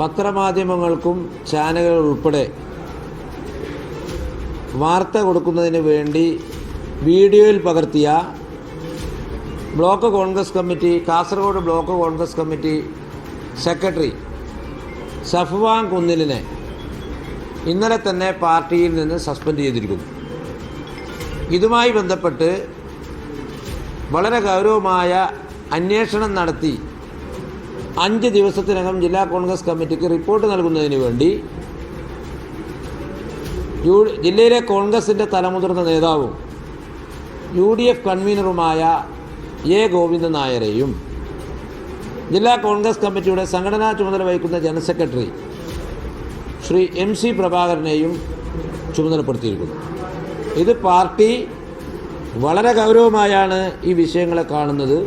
പത്രമാധ്യമങ്ങൾക്കും ചാനലുകൾ ഉൾപ്പെടെ വാർത്ത കൊടുക്കുന്നതിന് വേണ്ടി വീഡിയോയിൽ പകർത്തിയ block Congress committee Kasaragod block Congress committee secretary Safwan കുന്നിലിനെ ഇന്നലെ തന്നെ പാർട്ടിയിൽ നിന്ന് സസ്പെൻഡ് ചെയ്തിരിക്കുന്നു. ഇതുമായി ബന്ധപ്പെട്ട് വളരെ ഗൗരവമായ അന്വേഷണം നടത്തി അഞ്ച് ദിവസത്തിനകം ജില്ലാ കോൺഗ്രസ് കമ്മിറ്റിക്ക് റിപ്പോർട്ട് നൽകുന്നതിന് വേണ്ടി യു ജില്ലയിലെ കോൺഗ്രസിന്റെ തലമുതിർന്ന നേതാവും യു ഡി എഫ് കൺവീനറുമായ എ ഗോവിന്ദൻ നായരെയും ജില്ലാ കോൺഗ്രസ് കമ്മിറ്റിയുടെ സംഘടനാ ചുമതല വഹിക്കുന്ന general secretary Shri M C പ്രഭാകരനെയും ചുമതലപ്പെടുത്തിയിരിക്കുന്നു. ഇത് പാർട്ടി വളരെ ഗൗരവമായാണ് ഈ വിഷയങ്ങളെ കാണുന്നത്.